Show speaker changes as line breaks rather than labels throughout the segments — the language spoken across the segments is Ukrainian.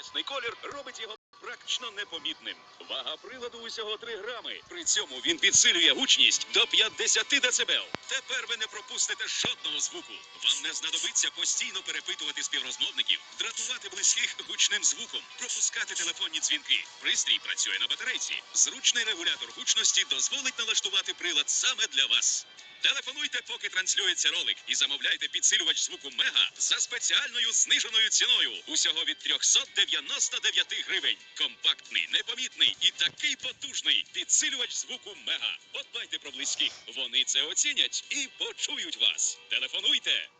тілесний колір робить його практично непомітним. Вага приладу усього 3 грами. При цьому він підсилює гучність до 50 дБ. Тепер ви не пропустите жодного звуку. Вам не знадобиться постійно перепитувати співрозмовників, дратувати близьких гучним звуком, пропускати телефонні дзвінки. Пристрій працює на батарейці. Зручний регулятор гучності дозволить налаштувати прилад саме для вас. Телефонуйте, поки транслюється ролик, і замовляйте підсилювач звуку Мега за спеціальною зниженою ціною. Усього від 399 гривень. Компактний, непомітний і такий потужний підсилювач звуку Мега. Подбайте про близьких. Вони це оцінять і почують вас. Телефонуйте.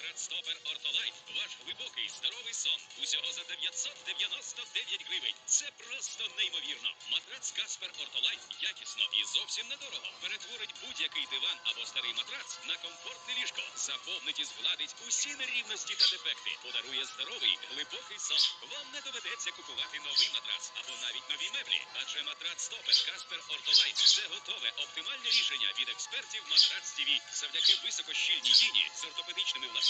Матрац Стопер Ортолайт. Ваш глибокий здоровий сон. Усього за 999 гривень. Це просто неймовірно. Матрац Каспер Ортолайт якісно і зовсім недорого. Перетворить будь-який диван або старий матрац на комфортне ліжко. Заповнить і згладить усі нерівності та дефекти. Подарує здоровий, глибокий сон. Вам не доведеться купувати новий матрац або навіть нові меблі. Адже матрац Стопер Каспер Ортолайт це готове оптимальне рішення від експертів Матрац ТВ. Завдяки високощільній тіні з ортопедичними властивостями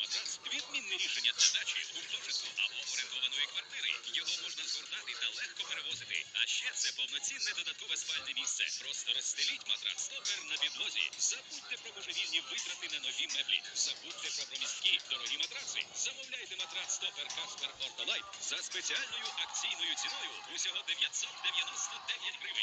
матрац відмінне рішення для дачі, гуртожитку або орендованої квартири. Його можна згортати та легко перевозити. А ще це повноцінне додаткове спальне місце. Просто розстеліть матрац стопер на підлозі. Забудьте про божевільні витрати на нові меблі. Забудьте про промісткі дорогі матраци. Замовляйте матрац стопер Каспер Ортолайт за спеціальною акційною ціною усього 999 гривень.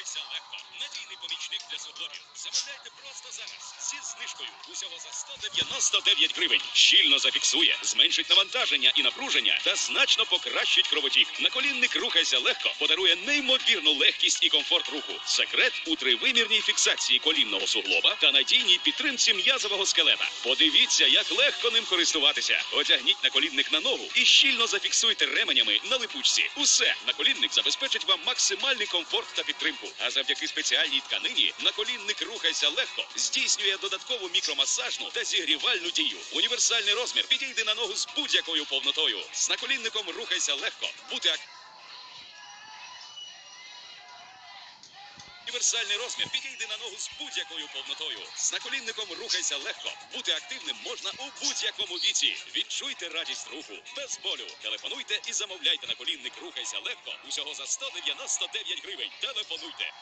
Наплінник легко. Надійний помічник для суглобів. Замовляйте просто зараз. Зі знижкою. Усього за 199 гривень. Щільно зафіксує, зменшить навантаження і напруження та значно покращить кровотік. Наколінник рухайся легко. Подарує неймовірну легкість і комфорт руху. Секрет у тривимірній фіксації колінного суглоба та надійній підтримці м'язового скелета. Подивіться, як легко ним користуватися. Одягніть наколінник на ногу і щільно зафіксуйте ременями на липучці. Усе наколінник забезпечить вам максимальний комфорт та підтримку. А завдяки спеціальній тканині наколінник рухайся легко, здійснює додаткову мікромасажну та зігрівальну дію. Універсальний розмір підійде на ногу з будь-якою повнотою. З наколінником рухайся легко. Бути Універсальний розмір підійде на ногу з будь-якою повнотою. З наколінником рухайся легко. Бути активним можна у будь-якому віці. Відчуйте радість руху без болю. Телефонуйте і замовляйте наколінник Рухайся легко. Усього за 199 гривень. Телефонуйте.